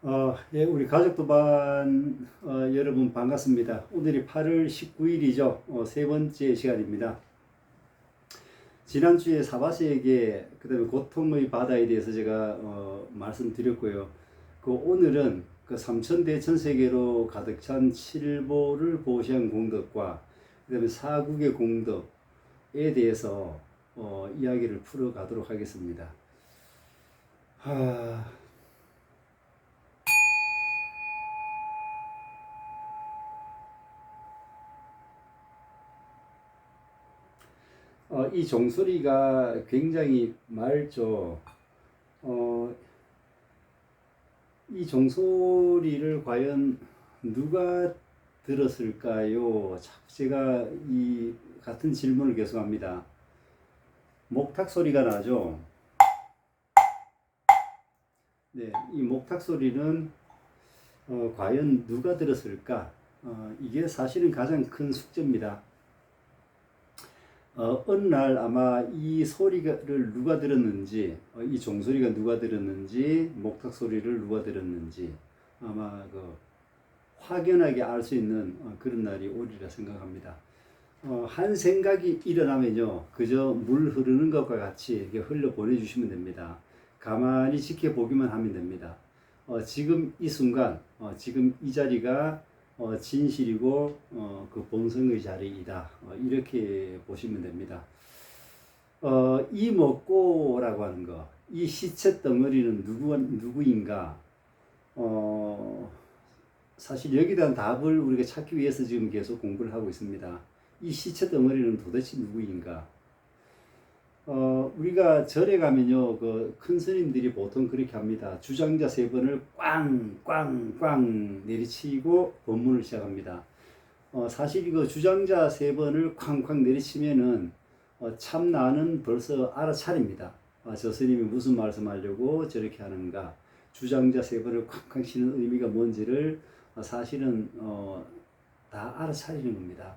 어, 예, 우리 가족도반 어, 여러분 반갑습니다. 오늘이 8월 19일이죠. 어, 세 번째 시간입니다. 지난주에 사바세에게 그다음에 고통의 바다에 대해서 제가 어, 말씀드렸고요. 그 오늘은 그 삼천대 천세계로 가득 찬 칠보를 보시한 공덕과 그다음에 사국의 공덕에 대해서 어, 이야기를 풀어가도록 하겠습니다. 하... 어, 이 종소리가 굉장히 맑죠. 어, 이 종소리를 과연 누가 들었을까요? 제가 이 같은 질문을 계속합니다. 목탁 소리가 나죠. 네, 이 목탁 소리는 어, 과연 누가 들었을까? 어, 이게 사실은 가장 큰 숙제입니다. 어, 어느 날 아마 이 소리를 누가 들었는지, 어, 이 종소리가 누가 들었는지, 목탁 소리를 누가 들었는지 아마 그 확연하게 알 수 있는 어, 그런 날이 오리라 생각합니다. 어, 한 생각이 일어나면요, 그저 물 흐르는 것과 같이 이렇게 흘려 보내주시면 됩니다. 가만히 지켜보기만 하면 됩니다. 어, 지금 이 순간, 어, 지금 이 자리가 어, 진실이고 어, 그 본성의 자리이다. 어, 이렇게 보시면 됩니다. 어, 이 먹고라고 하는 거, 이 시체 덩어리는 누구 누구인가? 어, 사실 여기에 대한 답을 우리가 찾기 위해서 지금 계속 공부를 하고 있습니다. 이 시체 덩어리는 도대체 누구인가? 어, 우리가 절에 가면요, 그 큰 스님들이 보통 그렇게 합니다. 주장자 세 번을 꽝, 꽝, 꽝 내리치고 법문을 시작합니다. 어, 사실 이거 주장자 세 번을 쾅쾅 내리치면은 어, 참 나는 벌써 알아차립니다. 아, 저 스님이 무슨 말씀하려고 저렇게 하는가. 주장자 세 번을 쾅쾅 치는 의미가 뭔지를 어, 사실은 어, 다 알아차리는 겁니다.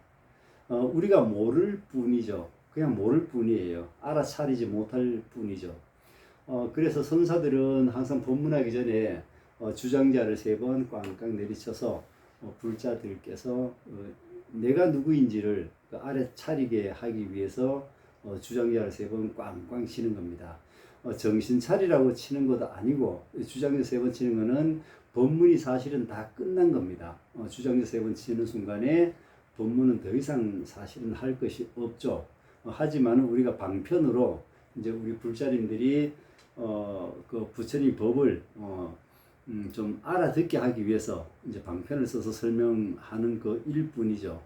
어, 우리가 모를 뿐이죠. 그냥 모를 뿐이에요. 알아차리지 못할 뿐이죠. 어, 그래서 선사들은 항상 법문하기 전에 어, 주장자를 세 번 꽝꽝 내리쳐서 어, 불자들께서 어, 내가 누구인지를 그 알아차리게 하기 위해서 어, 주장자를 세 번 꽝꽝 치는 겁니다. 어, 정신 차리라고 치는 것도 아니고 주장자 세 번 치는 거는 법문이 사실은 다 끝난 겁니다. 어, 주장자 세 번 치는 순간에 법문은 더 이상 사실은 할 것이 없죠. 어, 하지만 우리가 방편으로 이제 우리 불자님들이 어, 그 부처님 법을 어, 음, 좀 알아듣게 하기 위해서 이제 방편을 써서 설명하는 그 일뿐이죠.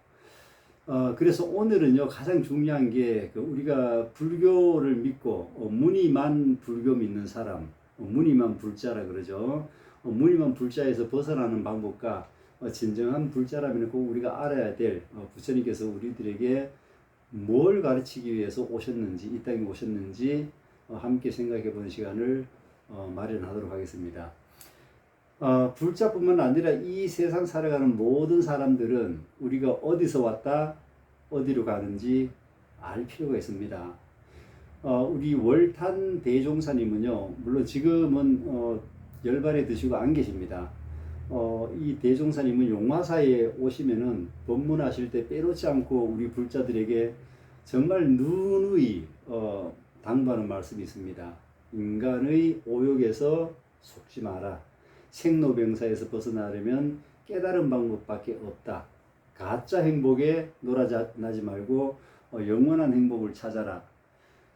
어, 그래서 오늘은요 가장 중요한 게 그 우리가 불교를 믿고 어, 무늬만 불교 믿는 사람, 어, 무늬만 불자라 그러죠. 어, 무늬만 불자에서 벗어나는 방법과 어, 진정한 불자라면 꼭 우리가 알아야 될 어, 부처님께서 우리들에게 뭘 가르치기 위해서 오셨는지 이 땅에 오셨는지 어, 함께 생각해 보는 시간을 어, 마련하도록 하겠습니다. 어, 불자뿐만 아니라 이 세상 살아가는 모든 사람들은 우리가 어디서 왔다 어디로 가는지 알 필요가 있습니다. 어, 우리 월탄 대종사님은요, 물론 지금은 어, 열반에 드시고 안 계십니다. 어, 이 대종사님은 용화사에 오시면은 법문하실 때 빼놓지 않고 우리 불자들에게 정말 누누이 어, 당부하는 말씀이 있습니다. 인간의 오욕에서 속지 마라. 생로병사에서 벗어나려면 깨달은 방법밖에 없다. 가짜 행복에 놀아나지 말고 어, 영원한 행복을 찾아라.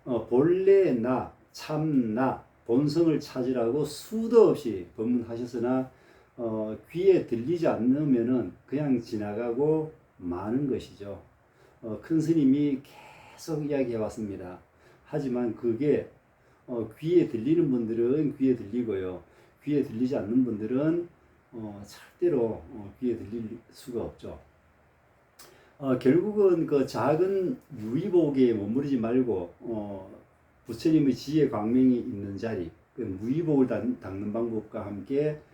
어, 본래 나, 참 나, 본성을 찾으라고 수도 없이 법문하셨으나 어, 귀에 들리지 않으면은 그냥 지나가고 마는 것이죠. 어, 큰 스님이 계속 이야기해 왔습니다. 하지만 그게 어, 귀에 들리는 분들은 귀에 들리고요. 귀에 들리지 않는 분들은 어, 절대로 어, 귀에 들릴 수가 없죠. 어, 결국은 그 작은 유의복에 머무르지 말고 어, 부처님의 지혜 광명이 있는 자리, 그 무의복을 닦는 방법과 함께 어,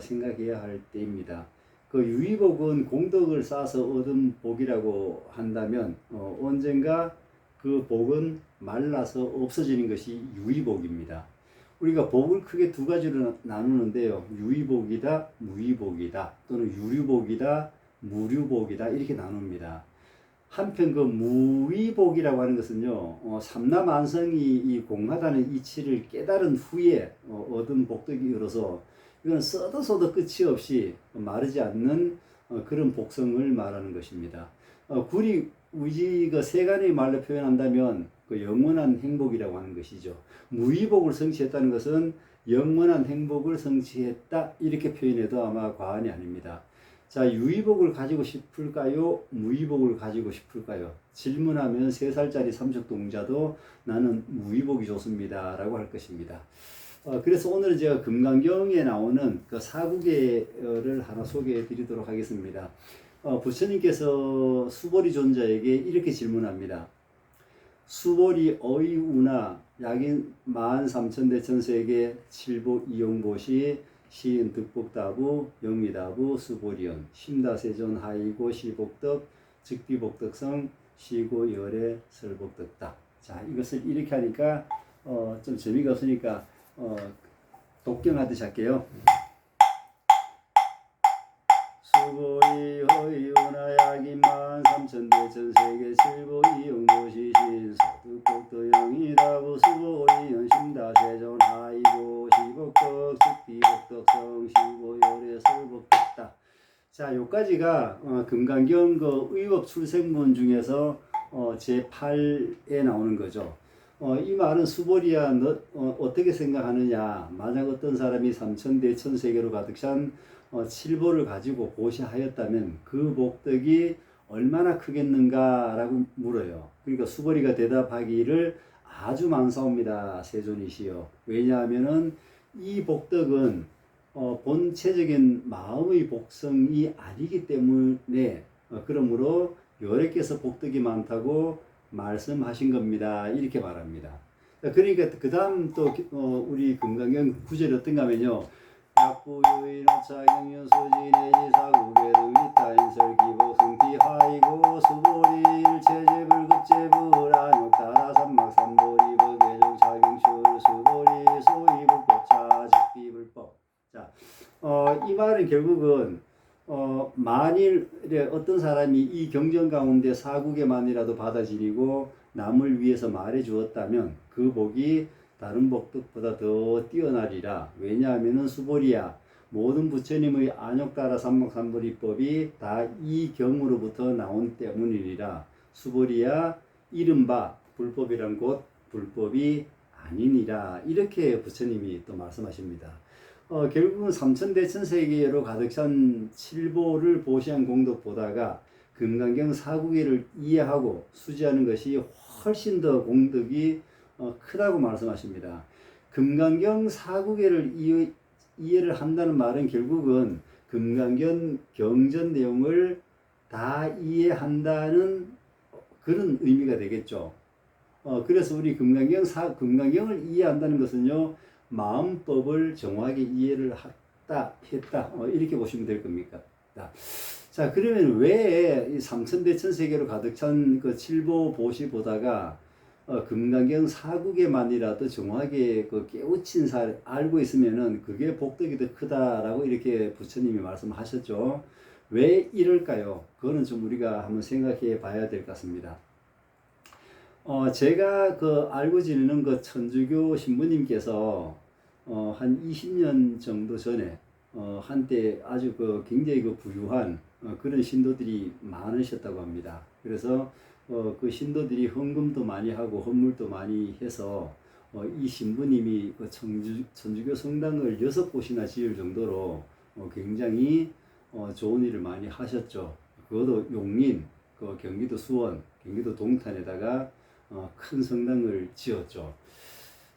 생각해야 할 때입니다. 그 유의복은 공덕을 쌓아서 얻은 복이라고 한다면 어, 언젠가 그 복은 말라서 없어지는 것이 유의복입니다. 우리가 복을 크게 두 가지로 나- 나누는데요. 유의복이다, 무의복이다, 또는 유류복이다, 무류복이다 이렇게 나눕니다. 한편 그 무의복이라고 하는 것은요, 어, 삼남안성이 이 공하다는 이치를 깨달은 후에 어, 얻은 복덕이로서 이건 써도 써도 끝이 없이 마르지 않는 어, 그런 복성을 말하는 것입니다. 어, 구리 우지 그 세간의 말로 표현한다면 그 영원한 행복이라고 하는 것이죠. 무의복을 성취했다는 것은 영원한 행복을 성취했다 이렇게 표현해도 아마 과언이 아닙니다. 자, 유의복을 가지고 싶을까요? 무의복을 가지고 싶을까요? 질문하면 세살짜리 삼척동자도 나는 무의복이 좋습니다. 라고 할 것입니다. 어, 그래서 오늘은 제가 금강경에 나오는 그 사구계를 하나 소개해 드리도록 하겠습니다. 어, 부처님께서 수보리 존자에게 이렇게 질문합니다. 수보리 어이우나 약인 만 삼천대천세계 칠보 이용보시 시인 득복다부 영미다부 수보리언 심다세존 하이고 시복덕 즉비복덕성 시고 열애 설복덕다 자 이것을 이렇게 하니까 어, 좀 재미가 없으니까 어, 독경하듯이 할게요 수보리 허이우나 약인만 삼천대천 세계 칠보 이 용보시 시인 서득복덕 영미다부 수보리언 심다 세존 하이고 시복덕 즉비복덕성 시고 열애 설복덕다 자, 요까지가 어, 금강경 그 의법 출생문 중에서 어, 제 8에 나오는 거죠. 어, 이 말은 수보리야 너 어, 어떻게 생각하느냐? 만약 어떤 사람이 삼천 대천 세계로 가득 찬 어, 칠보를 가지고 보시하였다면 그 복덕이 얼마나 크겠는가라고 물어요. 그러니까 수보리가 대답하기를 아주 많사옵니다. 세존이시여. 왜냐하면은 이 복덕은 어, 본체적인 마음의 복성이 아니기 때문에 어, 그러므로 여러께서 복덕이 많다고 말씀하신 겁니다. 이렇게 말합니다. 그러니까 그 다음 또 어, 우리 금강경 구절이 어떤가 하면요. 약부유인 오차경연 소지 내지 사구계도 위타인설 기복 성티 하이고 수보리 일체제 불 급제 불 안욕 따라 삼막 삼보리 법계종 차경출 수보리 소이불법차 직비불법 자, 어, 이 말은 결국은 어, 만일에 어떤 사람이 이 경전 가운데 사국에만이라도 받아들이고 남을 위해서 말해 주었다면 그 복이 다른 복덕보다 더 뛰어나리라. 왜냐하면은 수보리야 모든 부처님의 안욕따라 삼목삼보리법이 다 이 경으로부터 나온 때문이니라. 수보리야 이른바 불법이란 곧 불법이 아니니라. 이렇게 부처님이 또 말씀하십니다. 어, 결국은 삼천 대천 세계로 가득 찬 칠보를 보시한 공덕 보다가 금강경 사구계를 이해하고 수지하는 것이 훨씬 더 공덕이 어, 크다고 말씀하십니다. 금강경 사구계를 이해, 이해를 한다는 말은 결국은 금강경 경전 내용을 다 이해한다는 그런 의미가 되겠죠. 어, 그래서 우리 금강경 사, 금강경을 이해한다는 것은요, 마음법을 정확하게 이해를 했다, 했다. 어, 이렇게 보시면 될 겁니까? 자, 자, 그러면 왜 삼천대천 세계로 가득 찬 그 칠보 보시 보다가 어, 금강경 사국에만이라도 정확하게 그 깨우친 사 알고 있으면은 그게 복덕이 더 크다라고 이렇게 부처님이 말씀하셨죠. 왜 이럴까요? 그거는 좀 우리가 한번 생각해 봐야 될 것 같습니다. 어, 제가 그 알고 지내는 그 천주교 신부님께서 어, 한 20년 정도 전에 어, 한때 아주 그 굉장히 그 부유한 어, 그런 신도들이 많으셨다고 합니다. 그래서 어, 그 신도들이 헌금도 많이 하고 헌물도 많이 해서 어, 이 신부님이 그 천주, 천주교 성당을 여섯 곳이나 지을 정도로 어, 굉장히 어, 좋은 일을 많이 하셨죠. 그것도 용인, 그 경기도 수원, 경기도 동탄에다가 어, 큰 성당을 지었죠.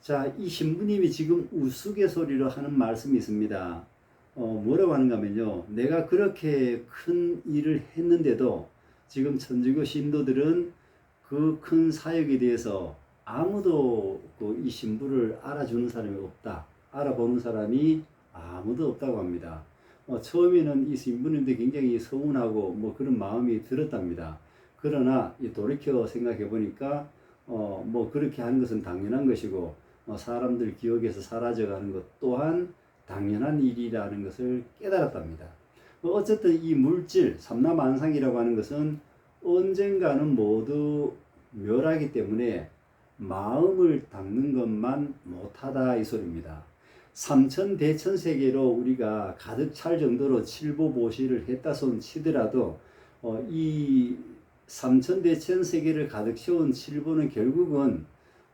자, 이 신부님이 지금 우스갯소리로 하는 말씀이 있습니다. 어, 뭐라고 하는가 하면요. 내가 그렇게 큰 일을 했는데도 지금 천주교 신도들은 그 큰 사역에 대해서 아무도 그 이 신부를 알아주는 사람이 없다. 알아보는 사람이 아무도 없다고 합니다. 어, 처음에는 이 신부님도 굉장히 서운하고 뭐 그런 마음이 들었답니다. 그러나 이 돌이켜 생각해 보니까 어, 뭐 그렇게 하는 것은 당연한 것이고 어, 사람들 기억에서 사라져가는 것 또한 당연한 일이라는 것을 깨달았답니다. 어, 어쨌든 이 물질 삼라만상이라고 하는 것은 언젠가는 모두 멸하기 때문에 마음을 닦는 것만 못하다 이 소리입니다. 삼천 대천 세계로 우리가 가득 찰 정도로 칠보보시를 했다 손 치더라도 어, 이 삼천 대천 세계를 가득 채운 칠보는 결국은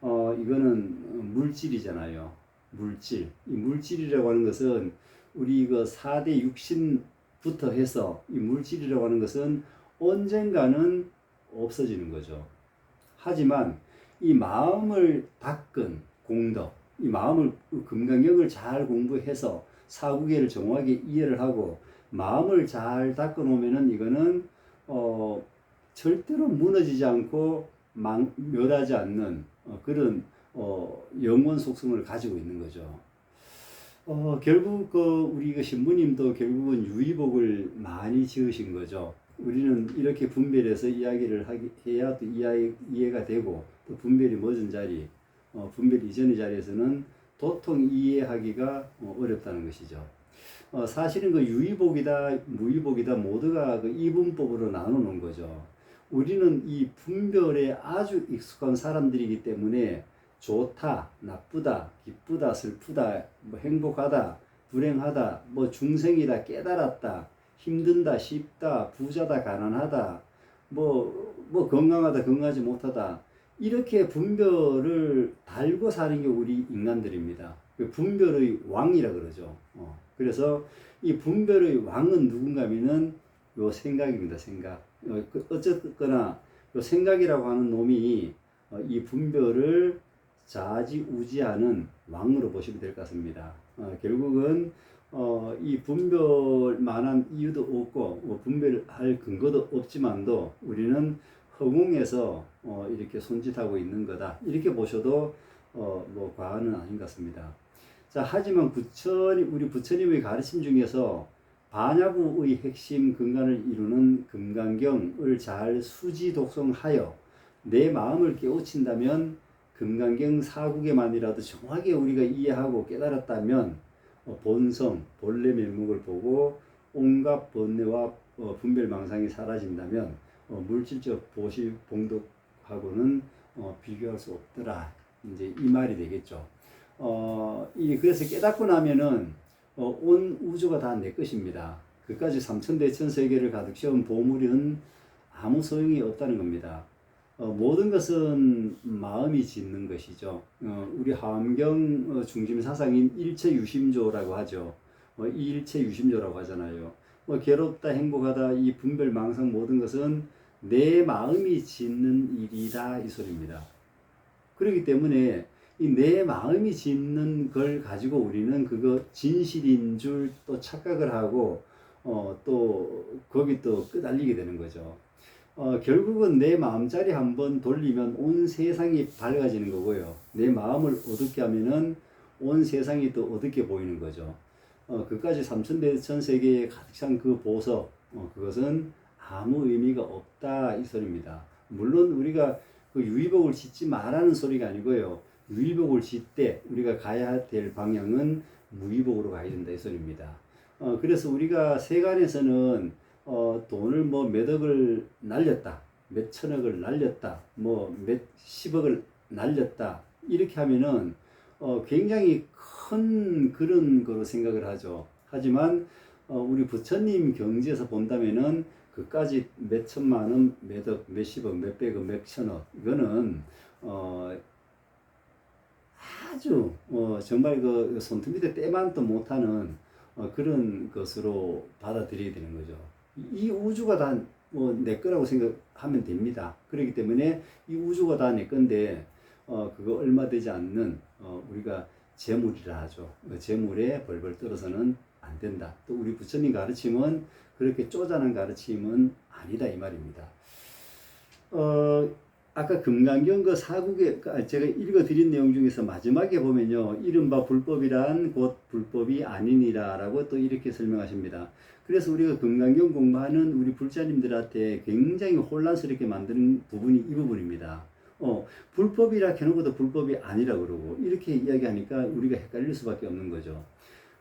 어, 이거는 물질이잖아요. 물질. 이 물질이라고 하는 것은 우리 그 4대 육신부터 해서 이 물질이라고 하는 것은 언젠가는 없어지는 거죠. 하지만 이 마음을 닦은 공덕, 이 마음을 금강경을 잘 공부해서 사구계를 정확하게 이해를 하고 마음을 잘 닦아 놓으면은 이거는 어 절대로 무너지지 않고 망, 멸하지 않는 어, 그런 어, 영원 속성을 가지고 있는 거죠. 어, 결국 그 우리 그 신부님도 결국은 유의복을 많이 지으신 거죠. 우리는 이렇게 분별해서 이야기를 하기, 해야 또 이해, 이해가 되고 또 분별이 멎은 자리, 어, 분별 이전의 자리에서는 도통 이해하기가 어, 어렵다는 것이죠. 어, 사실은 그 유의복이다, 무의복이다 모두가 그 이분법으로 나누는 거죠. 우리는 이 분별에 아주 익숙한 사람들이기 때문에 좋다, 나쁘다, 기쁘다, 슬프다, 뭐 행복하다, 불행하다, 뭐 중생이다, 깨달았다, 힘든다, 쉽다, 부자다, 가난하다, 뭐, 뭐 건강하다, 건강하지 못하다. 이렇게 분별을 달고 사는 게 우리 인간들입니다. 그 분별의 왕이라 그러죠. 어, 그래서 이 분별의 왕은 누군가 하면은 요 생각입니다. 생각. 어, 그 어쨌거나 요 생각이라고 하는 놈이 어, 이 분별을 좌지우지하는 왕으로 보시면 될 것 같습니다. 어, 결국은 어, 이 분별만한 이유도 없고 뭐 분별할 근거도 없지만도 우리는 허공에서 어, 이렇게 손짓하고 있는 거다. 이렇게 보셔도 어, 뭐 과언은 아닌 것 같습니다. 자, 하지만 부처님, 우리 부처님의 가르침 중에서 반야구의 핵심 근간을 이루는 금강경을 잘 수지 독송하여 내 마음을 깨우친다면 금강경 사국에만이라도 정확하게 우리가 이해하고 깨달았다면 어, 본성, 본래 면목을 보고 온갖 번뇌와 어, 분별망상이 사라진다면 어, 물질적 보시 봉독하고는 어, 비교할 수 없더라. 이제 이 말이 되겠죠. 어, 이 그래서 깨닫고 나면은 어, 온 우주가 다 내 것입니다. 그까지 삼천대 천 세계를 가득 채운 보물은 아무 소용이 없다는 겁니다. 어, 모든 것은 마음이 짓는 것이죠. 어, 우리 어, 중심 사상인 일체 유심조라고 하죠. 어, 이 일체 유심조라고 하잖아요. 뭐 괴롭다, 행복하다, 이 분별, 망상 모든 것은 내 마음이 짓는 일이다 이 소리입니다. 그렇기 때문에 이 내 마음이 짓는 걸 가지고 우리는 그거 진실인 줄 또 착각을 하고 어, 또 거기 또 끄달리게 되는 거죠. 어, 결국은 내 마음자리 한번 돌리면 온 세상이 밝아지는 거고요. 내 마음을 어둡게 하면은 온 세상이 또 어둡게 보이는 거죠. 어, 그까지 삼천대천 세계에 가득 찬 그 보석, 어, 그것은 아무 의미가 없다 이 소리입니다. 물론 우리가 그 유의복을 짓지 말라는 소리가 아니고요. 유의복을 짓되 우리가 가야 될 방향은 무의복으로 가야 된다 이 소리입니다. 어, 그래서 우리가 세간에서는 어, 돈을 뭐 몇억을 날렸다, 몇 천억을 날렸다, 뭐 몇 십억을 날렸다 이렇게 하면은 어, 굉장히 큰 그런 거로 생각을 하죠. 하지만 어, 우리 부처님 경지에서 본다면은 그까지 몇 천만 원, 몇억, 몇십억, 몇백억, 몇천억 이거는 어, 아주 어, 정말 그 손톱 밑에 때만도 못하는 어, 그런 것으로 받아들여야 되는 거죠. 이 우주가 다뭐내 거라고 생각하면 됩니다. 그렇기 때문에 이 우주가 다 내 건데 어, 그거 얼마 되지 않는 어, 우리가 재물이라 하죠. 그 재물에 벌벌 떨어서는 안 된다. 또 우리 부처님 가르침은 그렇게 쪼잔한 가르침은 아니다 이 말입니다. 어, 아까 금강경 그 사국에 아, 제가 읽어드린 내용 중에서 마지막에 보면요 이른바 불법이란 곧 불법이 아니니라 라고 또 이렇게 설명하십니다. 그래서 우리가 금강경 공부하는 우리 불자님들한테 굉장히 혼란스럽게 만드는 부분이 이 부분입니다. 어, 불법이라 해놓은 것도 불법이 아니라 그러고 이렇게 이야기하니까 우리가 헷갈릴 수밖에 없는 거죠.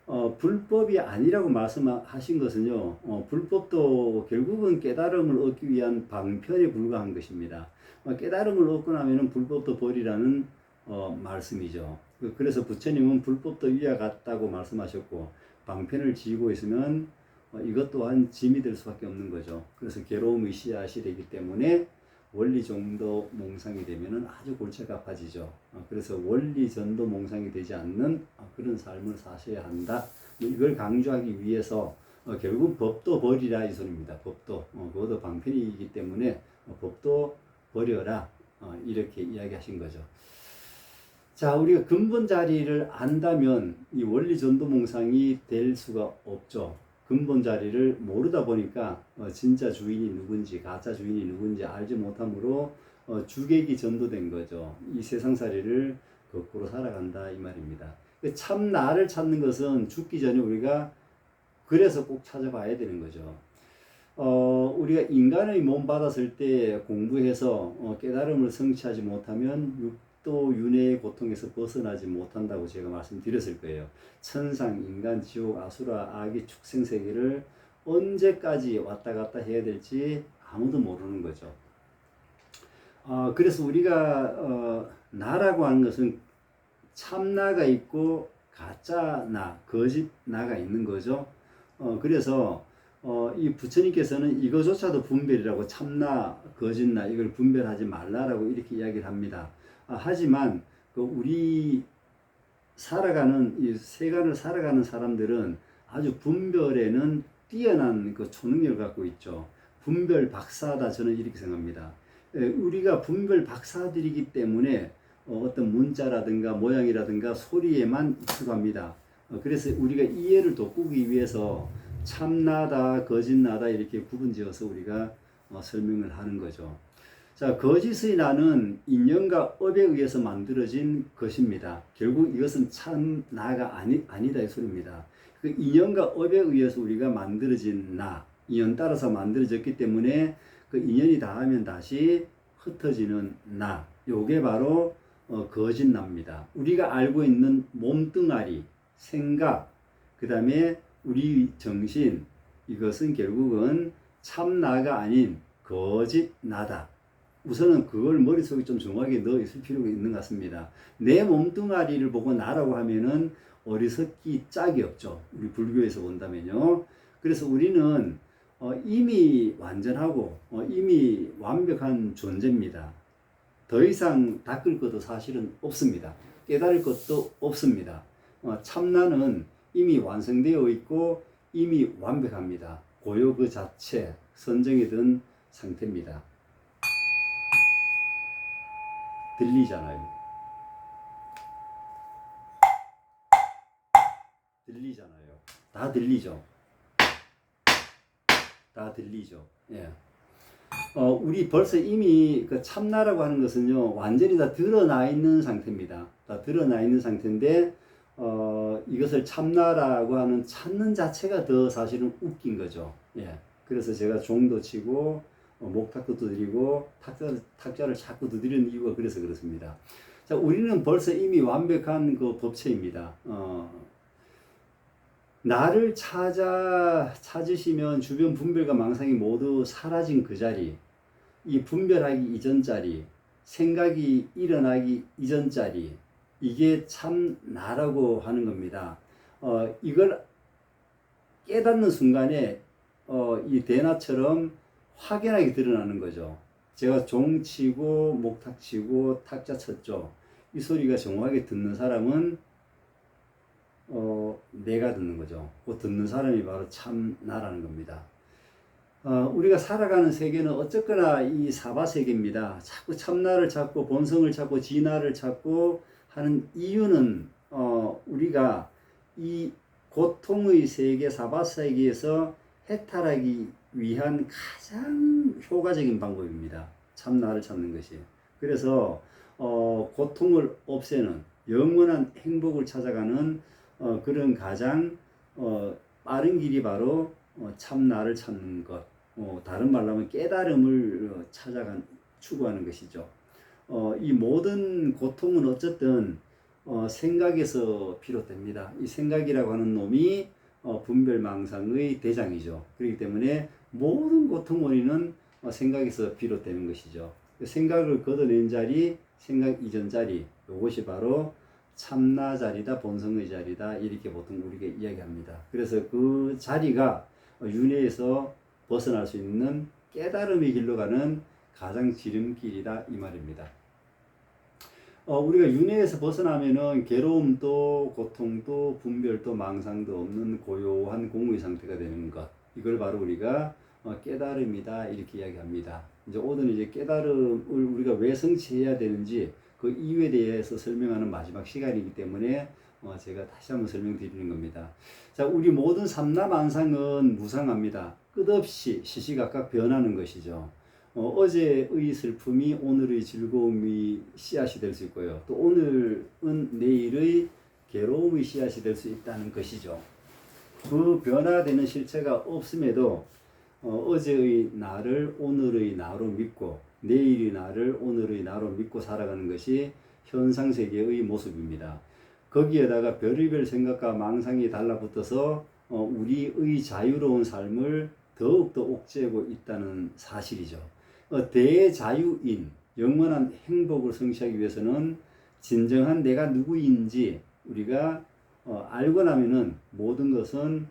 어, 불법이 아니라고 말씀하신 것은요, 어, 불법도 결국은 깨달음을 얻기 위한 방편에 불과한 것입니다. 어, 깨달음을 얻고 나면은 불법도 버리라는 어, 말씀이죠. 그- 그래서 부처님은 불법도 위와 같다고 말씀하셨고, 방편을 지고 있으면 어, 이것 또한 짐이 될 수밖에 없는 거죠. 그래서 괴로움의 씨앗이 되기 때문에 원리 정도 몽상이 되면은 아주 골치가 아파지죠. 어, 그래서 원리 전도 몽상이 되지 않는 어, 그런 삶을 사셔야 한다. 뭐 이걸 강조하기 위해서 어, 결국 법도 버리라 이 소리입니다. 법도 어, 그것도 방편이기 때문에 어, 법도 버려라 어, 이렇게 이야기하신 거죠. 자, 우리가 근본 자리를 안다면 이 원리 전도 몽상이 될 수가 없죠. 근본 자리를 모르다 보니까 어, 진짜 주인이 누군지 가짜 주인이 누군지 알지 못함으로 어, 주객이 전도된 거죠. 이 세상살이를 거꾸로 살아간다 이 말입니다. 그참 나를 찾는 것은 죽기 전에 우리가 그래서 꼭 찾아봐야 되는 거죠. 어, 우리가 인간의 몸 받았을 때 공부해서 어, 깨달음을 성취하지 못하면 육도 윤회의 고통에서 벗어나지 못한다고 제가 말씀드렸을 거예요. 천상, 인간, 지옥, 아수라, 아기, 축생 세계를 언제까지 왔다 갔다 해야 될지 아무도 모르는 거죠. 어, 그래서 우리가 어, 나라고 하는 것은 참나가 있고 가짜 나, 거짓 나가 있는 거죠. 어, 그래서 어, 이 부처님께서는 이거조차도 분별이라고 참나, 거짓나 이걸 분별하지 말라라고 이렇게 이야기를 합니다. 아, 하지만 그 우리 살아가는 이 세간을 살아가는 사람들은 아주 분별에는 뛰어난 그 초능력을 갖고 있죠. 분별 박사다 저는 이렇게 생각합니다. 에, 우리가 분별 박사들이기 때문에 어, 어떤 문자라든가 모양이라든가 소리에만 익숙합니다. 어, 그래서 우리가 이해를 돋구기 위해서 참나다, 거짓나다 이렇게 구분지어서 우리가 어, 설명을 하는 거죠. 자, 거짓의 나는 인연과 업에 의해서 만들어진 것입니다. 결국 이것은 참 나가 아니, 아니다 이 소리입니다. 그 인연과 업에 의해서 우리가 만들어진 나, 인연 따라서 만들어졌기 때문에 그 인연이 닿으면 다시 흩어지는 나, 요게 바로 어, 거짓납니다. 우리가 알고 있는 몸뚱아리, 생각, 그 다음에 우리 정신, 이것은 결국은 참나가 아닌 거짓나다. 우선은 그걸 머릿속에 좀 정확하게 넣어 있을 필요가 있는 것 같습니다. 내 몸뚱아리를 보고 나라고 하면은 어리석기 짝이 없죠. 우리 불교에서 본다면요. 그래서 우리는 어, 이미 완전하고 어, 이미 완벽한 존재입니다. 더 이상 닦을 것도 사실은 없습니다. 깨달을 것도 없습니다. 어, 참나는 이미 완성되어 있고 이미 완벽합니다. 고요 그 자체 선정이 든 상태입니다. 들리잖아요. 들리잖아요. 다 들리죠. 다 들리죠. 예. 어, 우리 벌써 이미 그 참나라고 하는 것은요, 완전히 다 드러나 있는 상태입니다. 다 드러나 있는 상태인데, 어, 이것을 참나라고 하는 찾는 자체가 더 사실은 웃긴 거죠. 예. 그래서 제가 종도 치고, 어, 목탁도 두드리고, 탁자를, 탁자를 자꾸 두드리는 이유가 그래서 그렇습니다. 자, 우리는 벌써 이미 완벽한 그 법체입니다. 어, 나를 찾아 찾으시면 주변 분별과 망상이 모두 사라진 그 자리, 이 분별하기 이전 자리, 생각이 일어나기 이전 자리, 이게 참 나라고 하는 겁니다. 어, 이걸 깨닫는 순간에 어, 이 대나처럼 확연하게 드러나는 거죠. 제가 종 치고 목탁 치고 탁자 쳤죠. 이 소리가 정확하게 듣는 사람은 어, 내가 듣는 거죠. 그 듣는 사람이 바로 참 나라는 겁니다. 어, 우리가 살아가는 세계는 어쨌거나 이 사바 세계입니다. 자꾸 참나를 찾고 본성을 찾고 진화를 찾고 하는 이유는 어, 우리가 이 고통의 세계 사바 세계에서 해탈하기 위한 가장 효과적인 방법입니다. 참나를 찾는 것이. 그래서 어, 고통을 없애는 영원한 행복을 찾아가는 어, 그런 가장 어, 빠른 길이 바로 어, 참나를 찾는 것. 어, 다른 말로 하면 깨달음을 어, 찾아간 추구하는 것이죠. 어, 이 모든 고통은 어쨌든 어, 생각에서 비롯됩니다. 이 생각이라고 하는 놈이 어, 분별망상의 대장이죠. 그렇기 때문에 모든 고통 원인은 어, 생각에서 비롯되는 것이죠. 그 생각을 걷어낸 자리, 생각 이전 자리, 이것이 바로 참나 자리다, 본성의 자리다, 이렇게 보통 우리가 이야기합니다. 그래서 그 자리가 윤회에서 벗어날 수 있는 깨달음의 길로 가는 가장 지름길이다, 이 말입니다. 어, 우리가 윤회에서 벗어나면은 괴로움도 고통도 분별도 망상도 없는 고요한 공의 상태가 되는 것. 이걸 바로 우리가 어, 깨달음이다 이렇게 이야기합니다. 이제 오늘은 이제 깨달음을 우리가 왜 성취해야 되는지 그 이유에 대해서 설명하는 마지막 시간이기 때문에 어, 제가 다시 한번 설명드리는 겁니다. 자, 우리 모든 삼라만상은 무상합니다. 끝없이 시시각각 변하는 것이죠. 어, 어제의 슬픔이 오늘의 즐거움이 씨앗이 될 수 있고요. 또 오늘은 내일의 괴로움의 씨앗이 될 수 있다는 것이죠. 그 변화되는 실체가 없음에도 어, 어제의 나를 오늘의 나로 믿고 내일의 나를 오늘의 나로 믿고 살아가는 것이 현상 세계의 모습입니다. 거기에다가 별의별 생각과 망상이 달라붙어서 어, 우리의 자유로운 삶을 더욱더 옥죄고 있다는 사실이죠. 어, 대자유인 영원한 행복을 성취하기 위해서는 진정한 내가 누구인지 우리가 어, 알고 나면은 모든 것은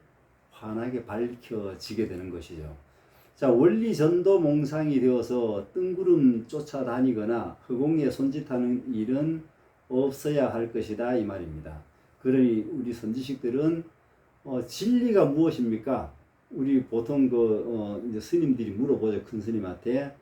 환하게 밝혀지게 되는 것이죠. 자, 원리 전도 몽상이 되어서 뜬구름 쫓아다니거나 허공에 손짓하는 일은 없어야 할 것이다 이 말입니다. 그러니 우리 선지식들은 어, 진리가 무엇입니까? 우리 보통 그 어, 이제 스님들이 물어보죠 큰 스님한테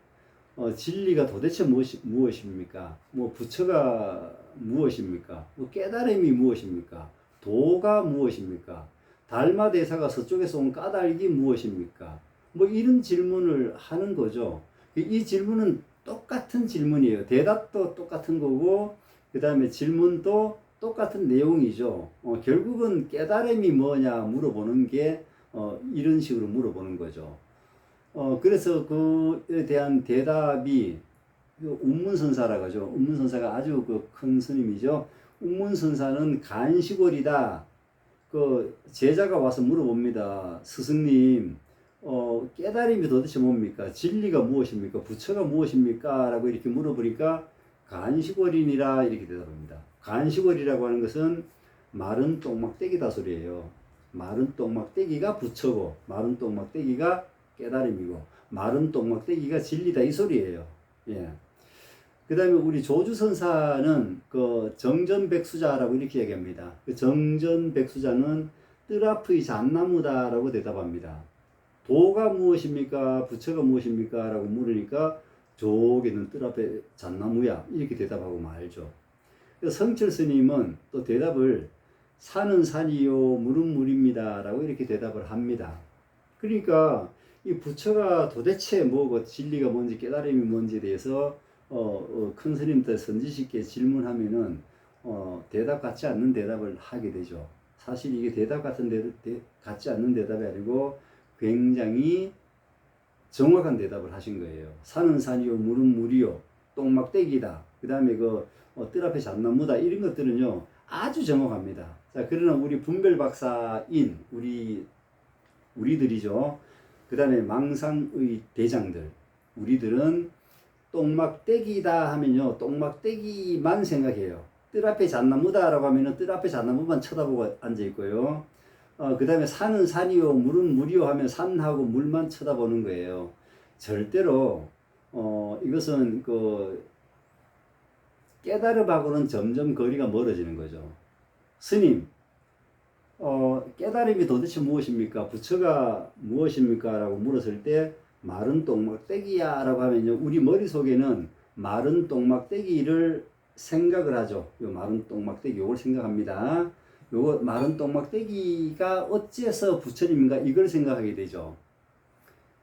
어, 진리가 도대체 무엇이, 무엇입니까? 뭐 부처가 무엇입니까? 뭐 깨달음이 무엇입니까? 도가 무엇입니까? 달마 대사가 서쪽에서 온 까닭이 무엇입니까? 뭐 이런 질문을 하는 거죠. 이 질문은 똑같은 질문이에요. 대답도 똑같은 거고 그 다음에 질문도 똑같은 내용이죠. 어, 결국은 깨달음이 뭐냐 물어보는 게 어, 이런 식으로 물어보는 거죠. 어, 그래서 그에 대한 대답이 그 운문선사라고 하죠. 운문선사가 아주 그 큰 스님이죠. 운문선사는 간식월이다. 그 제자가 와서 물어봅니다. 스승님, 어, 깨달음이 도대체 뭡니까? 진리가 무엇입니까? 부처가 무엇입니까? 라고 이렇게 물어보니까 간식월이니라 이렇게 대답합니다. 간식월이라고 하는 것은 마른 똥막대기다 소리예요. 마른 똥막대기가 부처고 마른 똥막대기가 깨달음이고 마른 똥막대기가 진리다 이 소리예요. 예. 그 다음에 우리 조주선사는 그 정전백수자라고 이렇게 얘기합니다. 그 정전백수자는 뜰 앞의 잣나무다라고 대답합니다. 도가 무엇입니까? 부처가 무엇입니까? 라고 물으니까 저기는 뜰 앞에 잣나무야. 이렇게 대답하고 말죠. 성철 스님은 또 대답을 산은 산이요, 물은 물입니다. 라고 이렇게 대답을 합니다. 그러니까 이 부처가 도대체 뭐고 진리가 뭔지 깨달음이 뭔지에 대해서 어, 어, 큰 스님들 선지식께 질문하면은 어, 대답 같지 않는 대답을 하게 되죠. 사실 이게 대답 같은 대, 대, 같지 않는 대답이 아니고 굉장히 정확한 대답을 하신 거예요. 산은 산이요, 물은 물이요, 똥막대기다. 그 다음에 그, 어, 뜰 앞에 잣나무다. 이런 것들은요, 아주 정확합니다. 자, 그러나 우리 분별 박사인, 우리, 우리들이죠. 그 다음에 망상의 대장들. 우리들은 똥막대기다 하면요, 똥막대기만 생각해요. 뜰 앞에 잣나무다라고 하면은 뜰 앞에 잣나무만 쳐다보고 앉아 있고요. 어, 그 다음에 산은 산이요, 물은 물이요 하면 산하고 물만 쳐다보는 거예요. 절대로, 어, 이것은 그, 깨달음하고는 점점 거리가 멀어지는 거죠. 스님, 어, 깨달음이 도대체 무엇입니까? 부처가 무엇입니까? 라고 물었을 때, 마른 똥막대기야 라고 하면요, 우리 머릿속에는 마른 똥막대기를 생각을 하죠. 요 마른 똥막대기, 요걸 생각합니다. 요거 마른 똥막대기가 어째서 부처님인가 이걸 생각하게 되죠.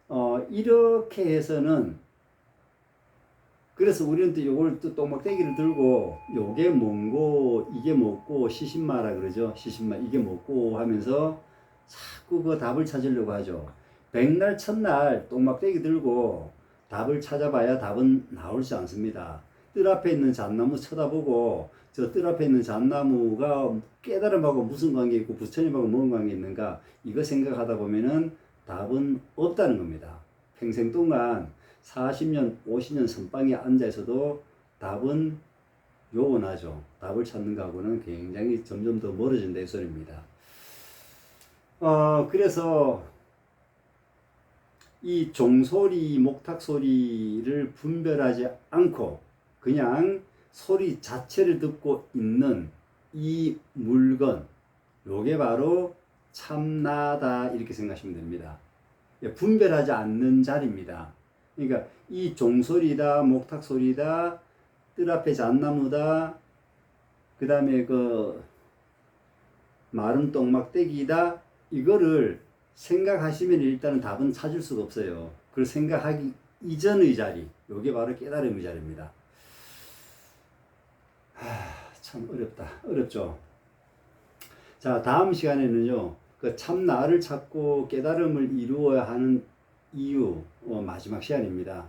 어, 이렇게 해서는 그래서 우리는 또 요걸 또 똥막대기를 들고 요게 뭔고 이게 뭐고 시신마라 그러죠. 시신마 이게 뭐고 하면서 자꾸 그 답을 찾으려고 하죠. 백날 첫날 똥막대기 들고 답을 찾아봐야 답은 나오지 않습니다. 뜰 앞에 있는 잣나무 쳐다보고 저 뜰 앞에 있는 잣나무가 깨달음하고 무슨 관계 있고 부처님하고 뭔 관계 있는가 이거 생각하다 보면은 답은 없다는 겁니다. 평생 동안 40년, 50년 선방에 앉아 있어도 답은 요원하죠. 답을 찾는 거하고는 굉장히 점점 더 멀어진다 이 소리입니다. 어, 그래서 이 종소리, 목탁 소리를 분별하지 않고 그냥 소리 자체를 듣고 있는 이 물건, 요게 바로 참나다 이렇게 생각하시면 됩니다. 예, 분별하지 않는 자리입니다. 그러니까 이 종소리다, 목탁 소리다, 뜰 앞에 잣나무다, 그 다음에 그 마른 똥막대기다, 이거를 생각하시면 일단은 답은 찾을 수가 없어요. 그걸 생각하기 이전의 자리, 요게 바로 깨달음의 자리입니다. 하, 참 어렵다. 어렵죠. 자, 다음 시간에는요, 그 참나를 찾고 깨달음을 이루어야 하는 이유, 어, 마지막 시간입니다.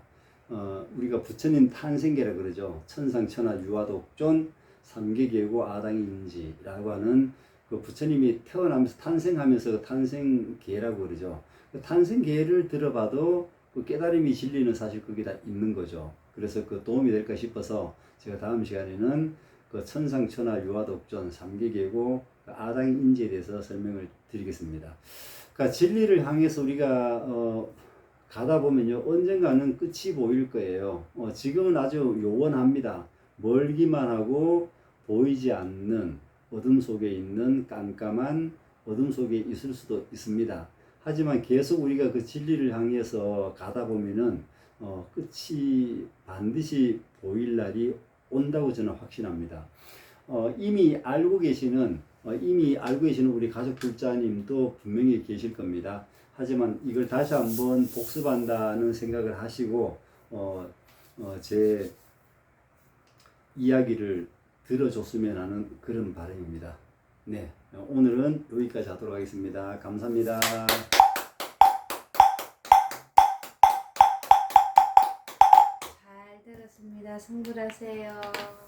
어, 우리가 부처님 탄생계라 그러죠. 천상천하 유아독존 삼계계고 아당인지라고 하는 그 부처님이 태어나면서 탄생하면서 그 탄생계라고 그러죠. 그 탄생계를 들어봐도 그 깨달음이 진리는 사실 거기 다 있는 거죠. 그래서 그 도움이 될까 싶어서 제가 다음 시간에는 그 천상천하 유아독존 삼계계고 그 아당인지에 대해서 설명을 드리겠습니다. 그러니까 진리를 향해서 우리가 어, 가다 보면요 언젠가는 끝이 보일 거예요. 어, 지금은 아주 요원합니다. 멀기만 하고 보이지 않는 어둠 속에 있는 깜깜한 어둠 속에 있을 수도 있습니다. 하지만 계속 우리가 그 진리를 향해서 가다 보면은 어, 끝이 반드시 보일 날이 온다고 저는 확신합니다. 어, 이미 알고 계시는 어, 이미 알고 계시는 우리 가족 불자님도 분명히 계실 겁니다. 하지만 이걸 다시 한번 복습한다는 생각을 하시고 어, 어, 제 이야기를 들어줬으면 하는 그런 바람입니다. 네, 오늘은 여기까지 하도록 하겠습니다. 감사합니다. 잘 들었습니다. 승불하세요.